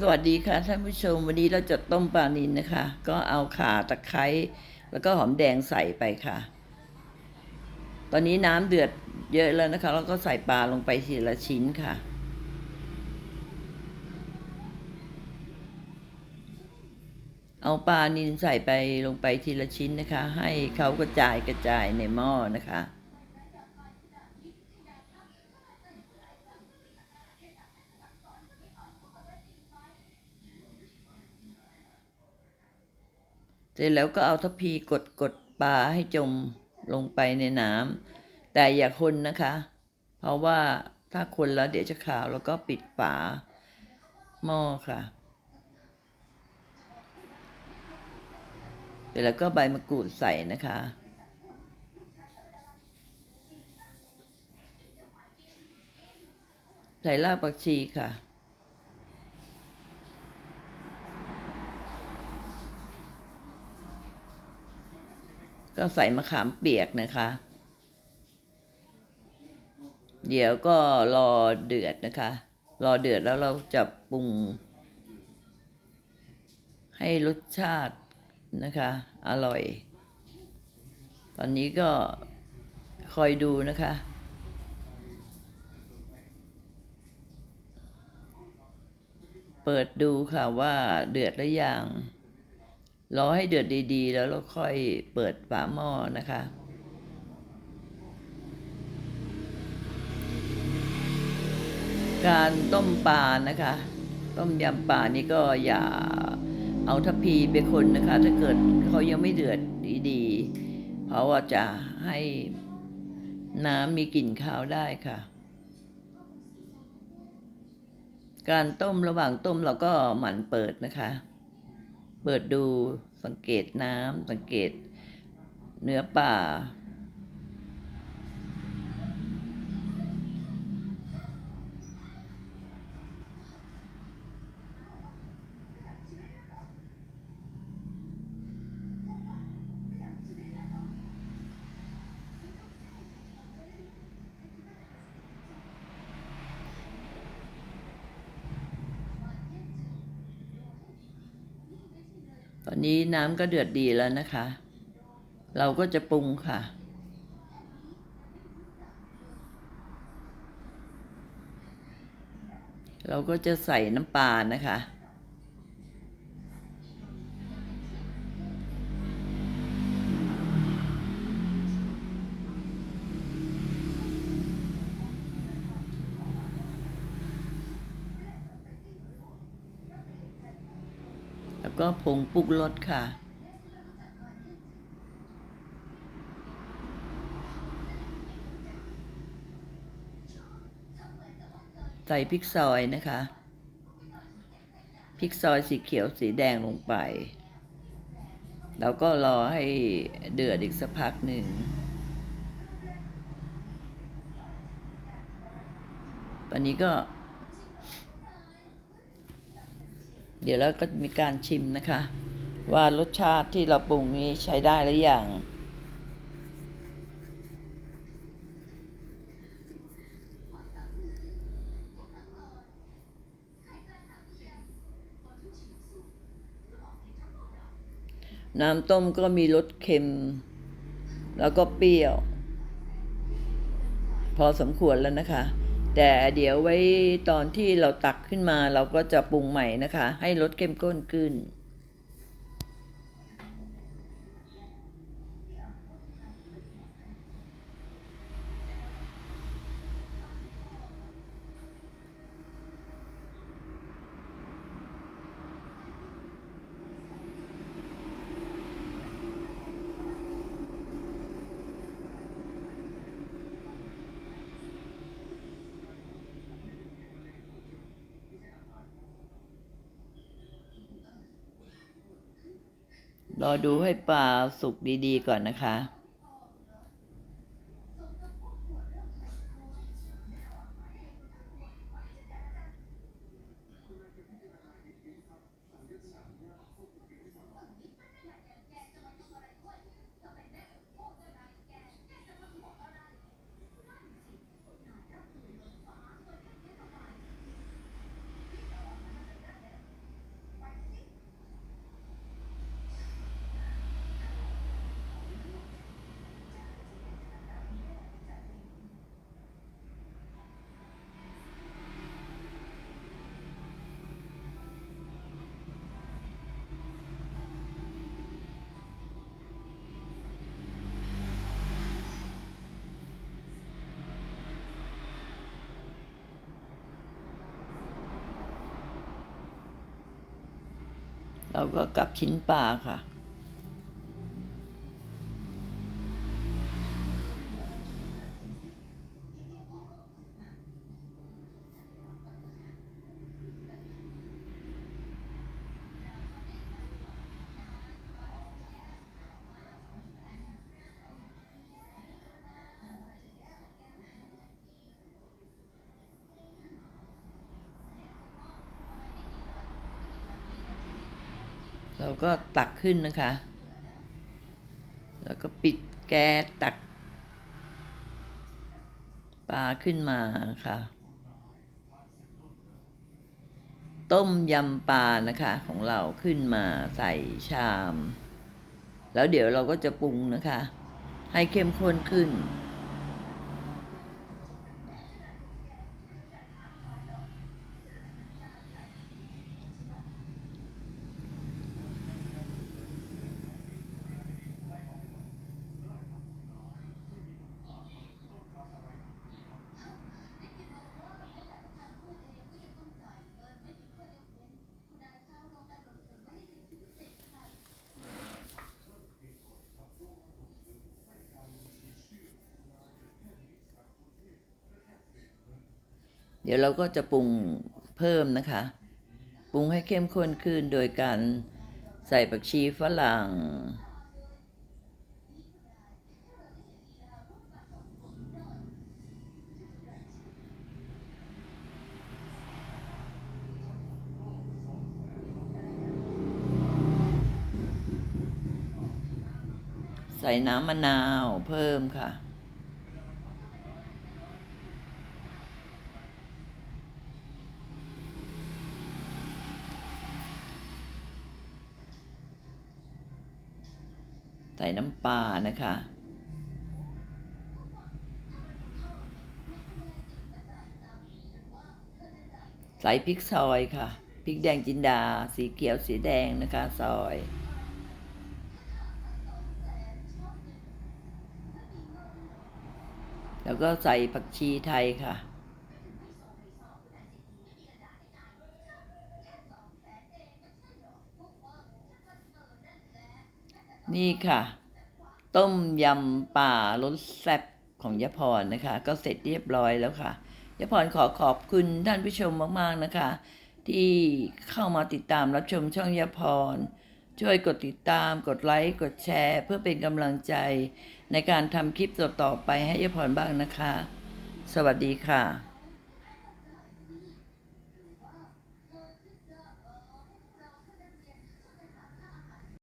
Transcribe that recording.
สวัสดีค่ะท่านผู้ชมวันนี้เราจะต้มปลานิลนะคะ ก็เอาข่าตะไคร้แล้วก็หอมแดงใส่ไปค่ะ ตอนนี้น้ำเดือดเยอะแล้วนะคะ แล้วก็ใส่ปลาลงไปทีละชิ้นค่ะ เอาปลานิลใส่ไปลงไปทีละชิ้นนะคะ ให้เขากระจายกระจายในหม้อนะคะ เสร็จแล้วก็เอาทัพพีกดกดปลาให้จมลงไปในน้ำแต่อย่าคนนะคะ เพราะว่าถ้าคนแล้วเดี๋ยวจะขาวแล้วก็ปิดฝาหม้อค่ะเสร็จแล้วก็ใบมะกรูดใส่นะคะใส่รากผักชีค่ะ ก็ใส่มะขามเปียกนะคะ เดี๋ยวก็รอเดือดนะคะ รอเดือดแล้วเราจะปรุง ให้รสชาตินะคะ อร่อย ตอนนี้ก็คอยดูนะคะเปิดดูค่ะว่าเดือดหรือยัง รอให้เดือดดีๆ แล้วเราค่อยเปิดฝาหม้อนะคะ การต้มปลานะคะ ต้มยำปลานี่ก็อย่าเอาทัพพีไปคนนะคะ ถ้าเกิดเขายังไม่เดือดดีๆเพราะว่าจะให้น้ำมีกลิ่นคาวได้ค่ะ การต้มระหว่างต้มเราก็หมั่นเปิดนะคะ เปิดดูสังเกตน้ำสังเกตเนื้อป่า ตอนนี้น้ำก็เดือดดีแล้วนะคะ เราก็จะปรุงค่ะ เราก็จะใส่น้ำปลานะคะ แล้วก็ผงปรุงรสค่ะ ใส่พริกซอยนะคะ พริกซอยสีเขียวสีแดงลงไป แล้วก็รอให้เดือดอีกสักพักหนึ่งตอนนี้ก็ เดี๋ยวแล้วก็มีการชิมนะคะ ว่ารสชาติที่เราปรุงนี้ใช้ได้หรือยังน้ำต้มก็มีรสเค็ม แล้วก็เปรี้ยว พอสมควรแล้วนะคะ แต่เดี๋ยวไว้ตอนที่เราตักขึ้นมาเราก็จะปรุงใหม่นะคะ ให้รสเข้มข้นขึ้น รอดูให้ปลาสุกดีๆก่อนนะคะ เราก็กลับชิ้นปลาค่ะ ก็ตักขึ้นนะคะ แล้วก็ปิดแก๊สตักปลาขึ้นมาค่ะ ต้มยำปลานะคะของเราขึ้นมาใส่ชาม แล้วเดี๋ยวเราก็จะปรุงนะคะ ให้เข้มข้นขึ้น เดี๋ยวเราก็จะปรุงเพิ่มนะคะ ปรุงให้เข้มข้นขึ้นโดยการใส่ผักชีฝรั่ง ใส่น้ำมะนาวเพิ่มค่ะ ใส่น้ำปลานะคะ ใส่พริกซอยค่ะ พริกแดงจินดา สีเขียวสีแดงนะคะ ซอยแล้วก็ใส่ผักชีไทยค่ะ นี่ค่ะ ต้มยำป่ารสแซ่บของยะพรนะคะ ก็เสร็จเรียบร้อยแล้วค่ะยะพรขอขอบคุณท่านผู้ชมมากๆนะคะ ที่เข้ามาติดตามรับชมช่องยะพร ช่วยกดติดตาม กดไลค์กดแชร์ เพื่อเป็นกำลังใจ ในการทำคลิปต่อๆไปให้ยะพรบ้างนะคะ สวัสดีค่ะ